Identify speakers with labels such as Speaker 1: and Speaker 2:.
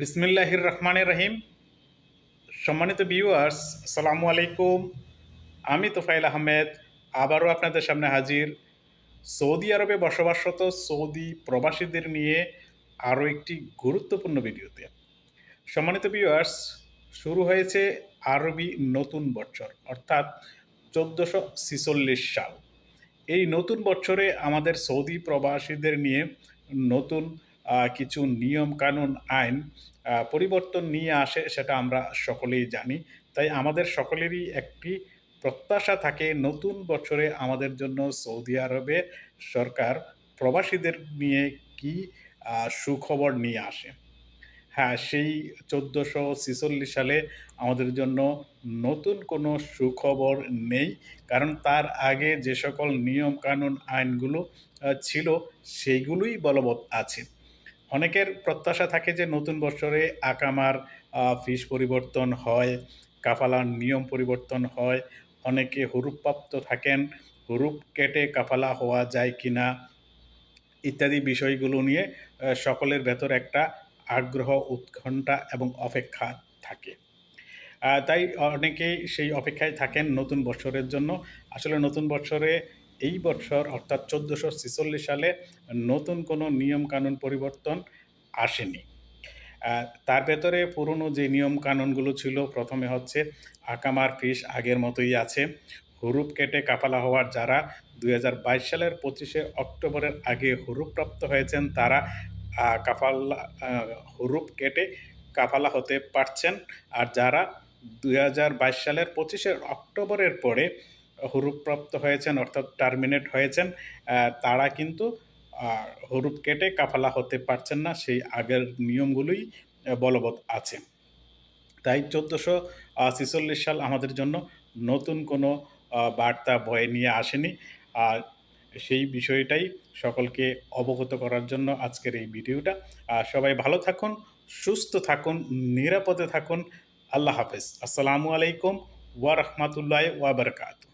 Speaker 1: বিসমিল্লাহির রহমানের রহিম সম্মানিত ভিউয়ার্স আসসালামু আলাইকুম। আমি তোফাইল আহমেদ, আবারও আপনাদের সামনে হাজির। সৌদি আরবে বসবাসরত সৌদি প্রবাসীদের নিয়ে আরও একটি গুরুত্বপূর্ণ ভিডিওতে। সম্মানিত ভিউয়ার্স শুরু হয়েছে আরবি নতুন বছর, অর্থাৎ চোদ্দোশো ছিচল্লিশ সাল। এই নতুন বছরে আমাদের সৌদি প্রবাসীদের নিয়ে নতুন কিছু নিয়ম কানুন, আইন পরিবর্তন নিয়ে আসে সেটা আমরা সকলেই জানি। তাই আমাদের সকলেরই একটি প্রত্যাশা থাকে নতুন বছরে আমাদের জন্য সৌদি আরবে সরকার প্রবাসীদের নিয়ে কি সুখবর নিয়ে আসে। হ্যাঁ সেই চোদ্দোশো ছিচল্লিশ সালে আমাদের জন্য নতুন কোনো সুখবর নেই, কারণ তার আগে যে সকল নিয়ম, কানুন, আইনগুলো ছিল, সেইগুলোই বলবৎ আছে। অনেকের প্রত্যাশা থাকে যে নতুন বছরে আকামার ফিস পরিবর্তন হয়, কাফালার নিয়ম পরিবর্তন হয়। অনেকে হুরুপ্রাপ্ত থাকেন, হুরুপ কেটে কাফালা হওয়া যায় কি না, ইত্যাদি বিষয়গুলো নিয়ে সকলের ভেতর একটা আগ্রহ, উৎকণ্ঠা এবং অপেক্ষা থাকে। তাই অনেকেই সেই অপেক্ষায় থাকেন নতুন বছরের জন্য। আসলে নতুন বছরে এই বছর, অর্থাৎ চোদ্দোশো ছেচল্লিশ সালে, নতুন কোনো নিয়ম কানুন পরিবর্তন আসেনি। তার ভেতরে পুরনো যে নিয়ম কানুনগুলো ছিল, প্রথমে হচ্ছে আকামার ফিস আগের মতোই আছে। হুরুপ কেটে কাফালা হওয়ার যারা দুই হাজার বাইশ সালের পঁচিশে অক্টোবরের আগে হুরুপ্রাপ্ত হয়েছেন, তারা কাফালা হুরুপ কেটে কাফালা হতে পারছেন। আর যারা দুই হাজার বাইশ সালের পঁচিশে অক্টোবরের পরে হুরুপ্রাপ্ত হয়েছেন, অর্থাৎ টার্মিনেট হয়েছেন তারা কিন্তু হুরুপ কেটে কাফালা হতে পারছেন না, সেই আগের নিয়মগুলোই বলবৎ আছে। তাই চোদ্দোশো ছেচল্লিশ সাল আমাদের জন্য নতুন কোনো বার্তা বয়ে নিয়ে আসেনি। আর সেই বিষয়টাই সকলকে অবগত করার জন্য আজকের এই ভিডিওটা। সবাই ভালো থাকুন, সুস্থ থাকুন, নিরাপদে থাকুন। আল্লাহ হাফেজ। আসসালামু আলাইকুম ওয়া রহমাতুল্লাহ ওয়া বারকাতুহ।